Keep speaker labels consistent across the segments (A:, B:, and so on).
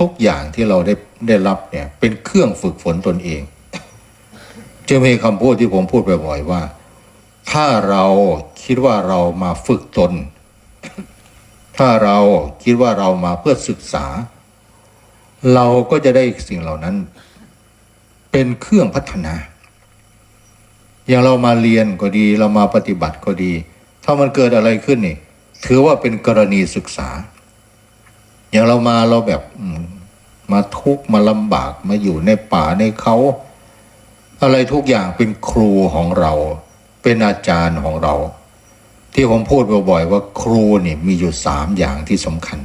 A: ทุกอย่างที่เราได้ได้รับเนี่ยเป็นเครื่องฝึกฝนตนเองจะมีคำพูดที่ผมพูดบ่อยๆว่า ถ้าเราคิดว่าเรามาฝึกตน ถ้าเราคิดว่าเรามาเพื่อศึกษา เราก็จะได้สิ่งเหล่านั้น เป็นเครื่องพัฒนา อย่างเรามาเรียนก็ดีเรามาปฏิบัติก็ดี ถ้ามันเกิดอะไรขึ้นนี่ ถือว่าเป็นกรณีศึกษา อย่างเรามาเราแบบมมาทุกข์มาลำบากมาอยู่ในป่าในเขา อะไรทุกอย่างเป็นครูของเรา เป็นอาจารย์ของเรา ที่ผมพูดบ่อยๆว่าครูเนี่ยมีอยู่สามอย่างที่สำคัญ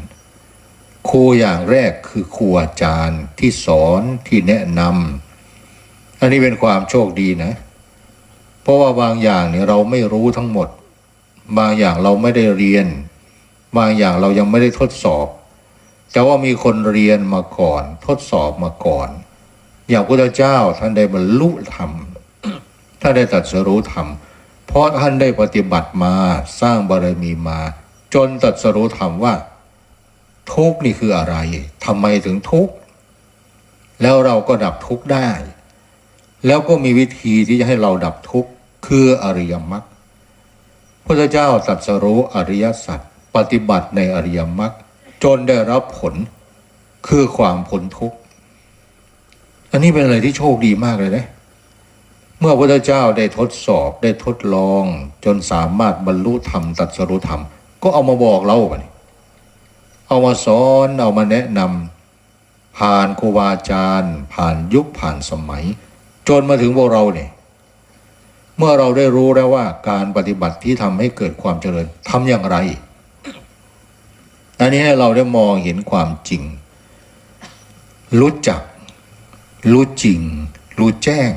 A: ครูอย่างแรกคือครูอาจารย์ที่สอนที่แนะนำอันนี้เป็นความโชคดีนะ เพราะว่าบางอย่างเนี่ยเราไม่รู้ทั้งหมด บางอย่างเราไม่ได้เรียน บางอย่างเรายังไม่ได้ทดสอบ แต่ว่ามีคนเรียนมาก่อน ทดสอบมาก่อน อย่างพระเจ้าท่านได้บรรลุธรรมท่านได้ตรัสรู้ธรรม เพราะท่านได้ปฏิบัติมาสร้างบารมีมา จนตรัสรู้ธรรมว่า ทุกข์นี่คืออะไรทำไมถึงทุกข์แล้วเราก็ดับทุกข์ได้ แล้วก็มีวิธีที่จะให้เราดับทุกข์คืออริยมรรคพระเจ้าตรัสรู้อริยสัจปฏิบัติในอริยมรรค จนได้รับผลคือความพ้นทุกข์อันนี้เป็นอะไรที่โชคดีมากเลยนะเมื่อพระเจ้าได้ทดสอบได้ทดลอง จนสามารถบรรลุธรรมตรัสรู้ธรรม ก็เอามาบอกเราไปเอามาสอนเอามาแนะนำผ่านครูบาอาจารย์ ผ่านยุคผ่านสมัย จนมาถึงพวกเราเนี่ยเมื่อเราได้รู้แล้วว่าการปฏิบัติที่ทำให้เกิดความเจริญทำอย่างไร อันนี้ให้เราได้มองเห็นความจริง รู้จัก รู้จริง รู้แจ้ง